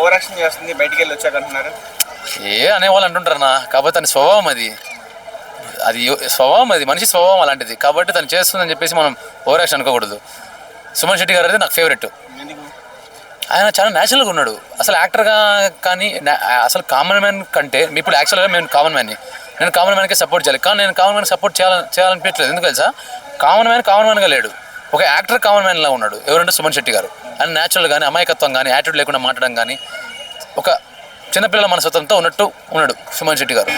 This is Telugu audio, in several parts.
ఓవర్ యాక్షన్ చేస్తుంది బయటికి వెళ్ళి వచ్చాక అంటున్నారు. ఏ అనేవాళ్ళు అంటుంటారు నా కాబట్టి తన స్వభావం అది. అది స్వభావం అది మనిషి స్వభావం అలాంటిది. కాబట్టి తను చేస్తుందని చెప్పేసి మనం ఓవర్ యాక్షన్ అనుకోకూడదు. సుమన్ శెట్టి గారు అయితే నాకు ఫేవరెట్ ఆయన చాలా న్యాచురల్గా ఉన్నాడు. అసలు యాక్టర్గా కానీ అసలు కామన్ మ్యాన్ కంటే మీ ఇప్పుడు యాక్చువల్గా నేను కామన్ మ్యాన్ని నేను కామన్ మ్యాన్కే సపోర్ట్ చేయాలి. కానీ నేను కామన్ మ్యాన్ సపోర్ట్ చేయాలని చేయాలనిపించలేదు ఎందుకు తెలుసా? కామన్ మ్యాన్ కామన్ మ్యాన్గా లేడు. ఒక యాక్టర్ కామన్ మ్యాన్లా ఉన్నాడు. ఎవరంటే సుమన్ శెట్టి గారు. ఆయన న్యాచురల్ కానీ అమాయకత్వం కానీ యాటిట్యూడ్ లేకుండా మాట్లాడడం కానీ ఒక చిన్నపిల్లల మనస్తత్వంతో ఉన్నట్టు ఉన్నాడు సుమన్ శెట్టి గారు.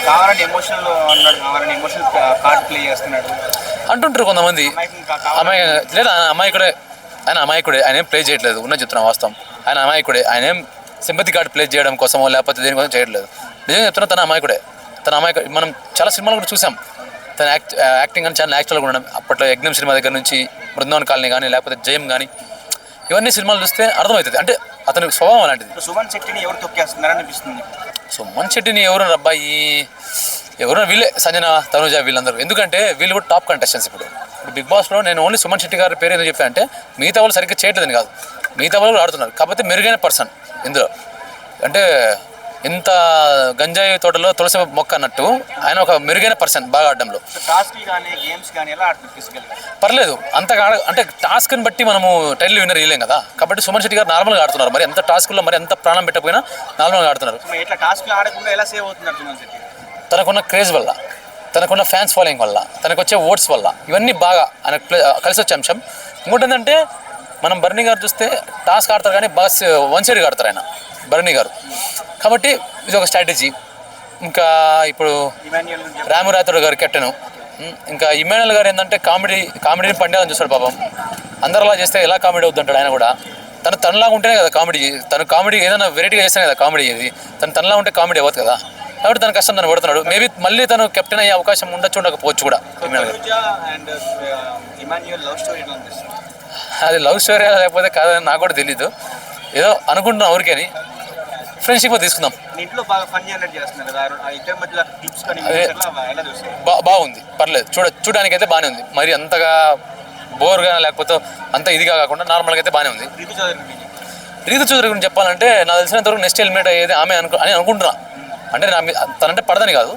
అంటుంటారు కొంతమంది అమాయ లేదా అమాయకుడే ఆయన అమాయకుడే ఆయన ఏం ప్లే చేయట్లేదు ఉన్న చెప్తున్నా వాస్తవం. ఆయన అమాయకుడే ఆయన ఏం సింపతి కార్డ్ ప్లే చేయడం కోసమో లేకపోతే దేనికోసం చేయట్లేదు. నిజంగా చెప్తున్నా తన అమాయకుడే. తన అమాయక మనం చాలా సినిమాలు కూడా చూసాం. తన యాక్ట్ యాక్టింగ్ అని చాలా న్యాచురల్గా ఉండడం అప్పట్లో యజ్ఞం సినిమా దగ్గర నుంచి బృందావన్ కాలనీ కానీ లేకపోతే జయం కానీ ఇవన్నీ సినిమాలు చూస్తే అర్థమవుతుంది. అంటే అతని స్వభావం అలాంటిది. సుమన్ శెట్టిని ఎవరు తొక్కేస్తున్నారని అనిపిస్తుంది. సో మంచెట్టిని ఎవరు అబ్బాయి? ఎవరు? వీళ్ళే సంజన తనుజ వీళ్ళందరూ. ఎందుకంటే వీళ్ళు కూడా టాప్ కంటెస్టెంట్స్ ఇప్పుడు. ఇప్పుడు బిగ్ బాస్లో నేను ఓన్లీ సుమన్ శెట్టి గారి పేరు ఏదో చెప్పా అంటే మిగతా వాళ్ళు సరిగ్గా చేయట్లేదని కాదు. మిగతా వాళ్ళు ఆడుతున్నారు. కాకపోతే మెరుగైన పర్సన్ ఇందులో. అంటే ఇంత గంజాయి తోటలో తులసి మొక్క అన్నట్టు ఆయన ఒక మెరుగైన పర్సన్ బాగా ఆడడంలో. పర్లేదు అంతగా ఆడ అంటే టాస్క్ని బట్టి మనము టైటిల్ విన్నర్ ఇవ్వలేం కదా. కాబట్టి సుమన్ శెట్టి గారు నార్మల్గా ఆడుతున్నారు. మరి ఎంత టాస్క్లో మరి ఎంత ప్రాణం పెట్టకపోయినా నార్మల్గా ఆడుతున్నారు. తనకున్న క్రేజ్ వల్ల తనకున్న ఫ్యాన్స్ ఫాలోయింగ్ వల్ల తనకు వచ్చే ఓట్స్ వల్ల ఇవన్నీ బాగా ఆయనకు ప్లే- కలిసి వచ్చే అంశం. ఇంకోటి ఏంటంటే మనం బర్నీ గారు చూస్తే టాస్క్ ఆడతారు కానీ బాగా వన్ సైడ్గా ఆడతారు ఆయన. బర్నీ గారు. కాబట్టి ఇది ఒక స్ట్రాటజీ. ఇంకా ఇప్పుడు రామరాథుడు గారు కెప్టెన్. ఇంకా ఇమానుయల్ గారు ఏంటంటే కామెడీ కామెడీని పండేదని చూస్తాడు పాపం. అందరిలా చేస్తే ఎలా కామెడీ అవుతుంటాడు ఆయన కూడా. తను తనలాగా ఉంటేనే కదా కామెడీ. తను కామెడీ ఏదైనా వెరైటీగా చేస్తేనే కదా కామెడీ ఇది. తను తనలా ఉంటే కామెడీ అవ్వదు కదా. కాబట్టి తన కష్టం తను పడుతున్నాడు. మేబీ మళ్ళీ తను కెప్టెన్ అయ్యే అవకాశం ఉండొచ్చు ఉండకపోవచ్చు కూడా అది లవ్ స్టోరీ లేకపోతే కాదని నాకు కూడా తెలీదు. ఏదో అనుకుంటున్నాం ఊరికేని. ఫ్రెండ్షిప్ తీసుకుందాం. ఇంట్లో బాగా ఫన్ జనరేట్ చేస్తున్నారు కదా ఆ ఇద్దరి మధ్యలో టిప్స్ కానీ అదే. ఎట్లా ఎలా చూస్తారు బా బాగుంది. పర్లేదు. చూడ చూడడానికి అయితే బాగానే ఉంది. మరి అంతగా బోర్గా లేకపోతే అంత ఇదిగా కాకుండా నార్మల్గా అయితే బాగానే ఉంది. రీతు చౌదరి గురించి. చెప్పాలంటే నాకు తెలిసినంత వరకు నెక్స్ట్ ఎలిమినేట్ అయ్యేది ఆమె అనుకు అని అనుకుంటున్నా. అంటే నా తనంటే పడదని కాదు.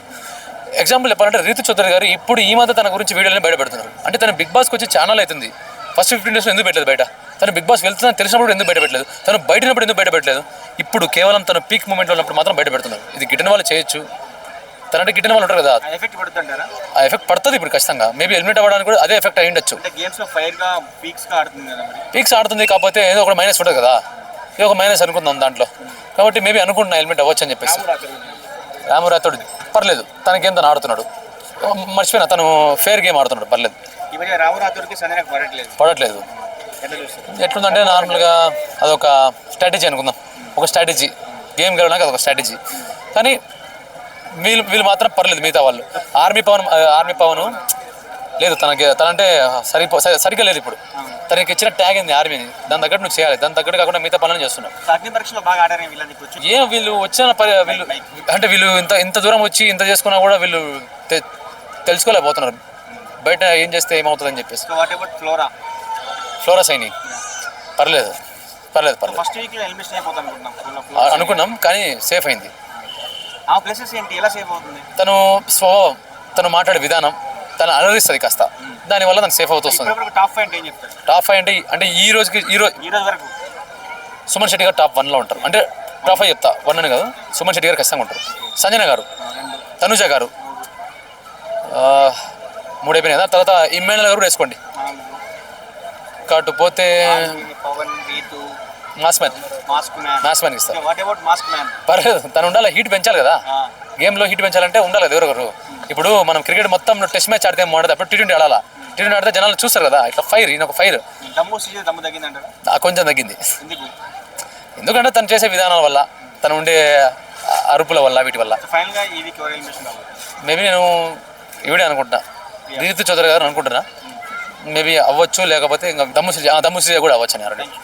ఎగ్జాంపుల్ చెప్పాలంటే రీతు చౌదరి గారు ఇప్పుడు ఈ మధ్య తన గురించి వీడియోని బయట పెడుతున్నారు అంటే తన బిగ్ బాస్కి వచ్చి ఛానల్ అవుతుంది. ఫస్ట్ ఫిఫ్టీన్ డేస్ ఎందుకు పెట్టలేదు బయట? తను బిగ్ బాస్ వెళ్తుందని తెలిసినప్పుడు ఎందుకు బయట పెట్టలేదు తను బయట ఉన్నప్పుడు ఎందుకు బయట పెట్టలేదు ఇప్పుడు కేవలం తన పీక్ మూమెంట్లో ఉన్నప్పుడు మాత్రం బయట పెడుతున్నారు ఇది గిట్టిన వాళ్ళు చేయొచ్చు. తనంటే గిట్టిన వాళ్ళు ఉంటారు కదా. ఆ ఎఫెక్ట్ పడుతుంటారా? ఆ ఎఫెక్ట్ పడుతుంది ఇప్పుడు ఖచ్చితంగా. మేబీ ఎలిమినేట్ అవ్వడానికి కూడా అదే ఎఫెక్ట్ అయ్యి ఉండొచ్చు. పీక్స్ ఆడుతుంది కాకపోతే ఏదో ఒక మైనస్ ఉంటుంది కదా. ఇది ఒక మైనస్ అనుకుందాం దాంట్లో. కాబట్టి మేబీ అనుకుంటున్నా హెల్మెట్ అవ్వచ్చు అని చెప్పేసి. రాము రాత్రి గురించి. రామురాతోడు పర్లేదు. తనకేం తను ఆడుతున్నాడు. మర్చిపోయినా తను ఫేర్ గేమ్ ఆడుతున్నాడు. పర్లేదు. పడట్లేదు. ఎట్లుందంటే నార్మల్గా అదొక స్ట్రాటజీ అనుకుందాం. ఒక స్ట్రాటజీ. గేమ్ గెలవడానికి అదొక స్ట్రాటజీ. కానీ వీళ్ళు వీళ్ళు మాత్రం పర్లేదు మిగతా వాళ్ళు. ఆర్మీ పవన్ ఆర్మీ పవన్ లేదు తనకి తనంటే సరిపో సరి- సరిగ్గా లేదు ఇప్పుడు. తనకి ఇచ్చిన ట్యాగ్ ఏంది ఆర్మీని? దాని తగ్గట్టు నువ్వు చేయాలి. దాని తగ్గట్టు కాకుండా మిగతా పనులు చేస్తున్నావు. ఏం వీళ్ళు వచ్చిన వీళ్ళు అంటే వీళ్ళు ఇంత ఇంత దూరం వచ్చి ఇంత చేసుకున్నా కూడా వీళ్ళు తెలుసుకోలేకపోతున్నారు. బయట ఏం చేస్తే ఏమవుతుందని చెప్పేసి. ఫ్లోరా ఫ్లోరా సైని పర్లేదు. పర్లేదు పర్లేదు. ఫస్ట్ వీక్ ఎలిమినేషన్ అయిపోతాం అనుకుంటున్నాం. అనుకున్నాం కానీ సేఫ్ అయింది. ఆ ప్లేసెస్ ఏంటి? ఎలా సేవ్ అవుతుంది? తను స్వభావం తను మాట్లాడే విధానం తను అలరిస్తుంది కాస్త. దానివల్ల తను సేఫ్ అవుతూ వస్తుంది. టాప్ ఫైవ్ అంటే ఏం చెప్తారు? టాప్ ఫైవ్ అంటే అంటే ఈ రోజుకి ఈ రోజు ఈ రోజు వరకు? సుమన్ శెట్టి గారు టాప్ వన్లో ఉంటారు. అంటే టాప్ ఫైవ్ చెప్తా. వన్ అని కాదు సుమన్ శెట్టి గారు ఖచ్చితంగా ఉంటారు. సంజన గారు తనుజ గారు ఆ, మూడు అయిపోయినాయి కదా. తర్వాత ఇమ్మానుయల్ గారు కూడా వేసుకోండి. కాటు పోతే Pawan mass man. Mask man mass man ఇస్తారు వాట్ అబౌట్ మాస్క్ మ్యాన్ పర్లేదు తను ఉండాలి హీట్ పెంచాలి కదా. గేమ్లో హీట్ పెంచాలంటే ఉండాలి కదా ఎవరొకరు ఇప్పుడు మనం క్రికెట్ మొత్తం టెస్ట్ మ్యాచ్ ఆడితే బాగుంటుంది అప్పుడు టీ ట్వంటీ ఆడాలా? టీ ట్వంటీ ఆడితే జనాలు చూస్తారు కదా ఇట్లా ఫైర్ ఈయన ఒక ఫైర్ కొంచెం తగ్గింది. ఎందుకు ఎందుకంటే తను చేసే విధానాల వల్ల తను ఉండే అరుపుల వల్ల వీటి వల్ల. ఎవరు మేబీ నేను ఇవిడే అనుకుంటున్నా. రీతు చౌదరి గారు అనుకుంటున్నా. మేబీ అవ్వచ్చు లేకపోతే ఇంకా దమ్ము సిజ దమ్ము సిజ కూడా అవ్వచ్చు అని ఆల్రెడీ